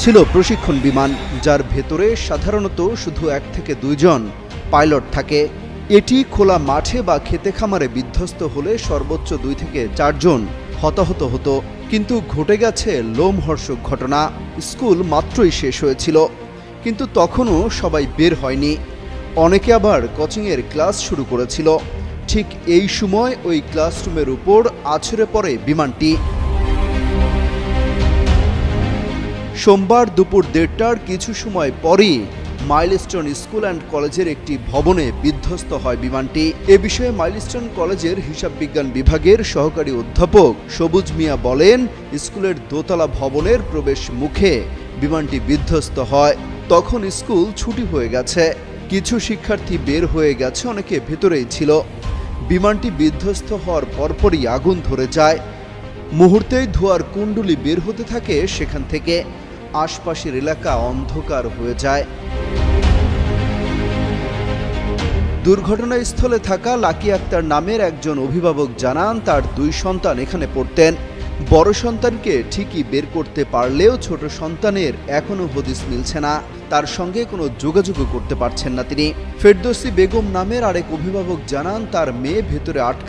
ছিল প্রশিক্ষণ বিমান, যার ভেতরে সাধারণত শুধু এক থেকে দুইজন পাইলট থাকে। এটি খোলা মাঠে বা খেতে খামারে বিধ্বস্ত হলে সর্বোচ্চ দুই থেকে চারজন হতাহত হতো। কিন্তু ঘটে গেছে লোমহর্ষক ঘটনা। স্কুল মাত্রই শেষ হয়েছিল। কিন্তু তখনও সবাই বের হয়নি। অনেকে আবার কোচিংয়ের ক্লাস শুরু করেছিল। ঠিক এই সময় ওই ক্লাসরুমের উপর আছড়ে পড়ে বিমানটি। সোমবার দুপুর দেড়টার কিছু সময় পরই মাইলস্টোন স্কুল অ্যান্ড কলেজের একটি ভবনে বিধ্বস্ত হয় বিমানটি। এ বিষয়ে মাইলস্টোন কলেজের হিসাব বিজ্ঞান বিভাগের সহকারী অধ্যাপক সবুজ মিয়া বলেন, স্কুলের দোতলা ভবনের প্রবেশ মুখে বিমানটি বিধ্বস্ত হয়। তখন স্কুল ছুটি হয়ে গেছে। কিছু শিক্ষার্থী বের হয়ে গেছে, অনেকে ভেতরেই ছিল। বিমানটি বিধ্বস্ত হওয়ার পরপরই আগুন ধরে যায়। মুহূর্তেই ধোয়ার কুণ্ডুলি বের হতে থাকে সেখান থেকে। আশপাশের এলাকা অন্ধকার হয়ে যায়। দুর্ঘটনাস্থলে থাকা লাকি আক্তার নামের একজন অভিভাবক জানান, তার দুই সন্তান এখানে পড়তেন। বড় সন্তানকে ঠিকই বের করতে পারলেও ছোট সন্তানের এখনও হদিস মিলছে না। তার সঙ্গে কোনো যোগাযোগও করতে পারছেন না তিনি। ফেরদৌসি বেগম নামের আরেক অভিভাবক জানান, তার মেয়ে ভেতরে আটকা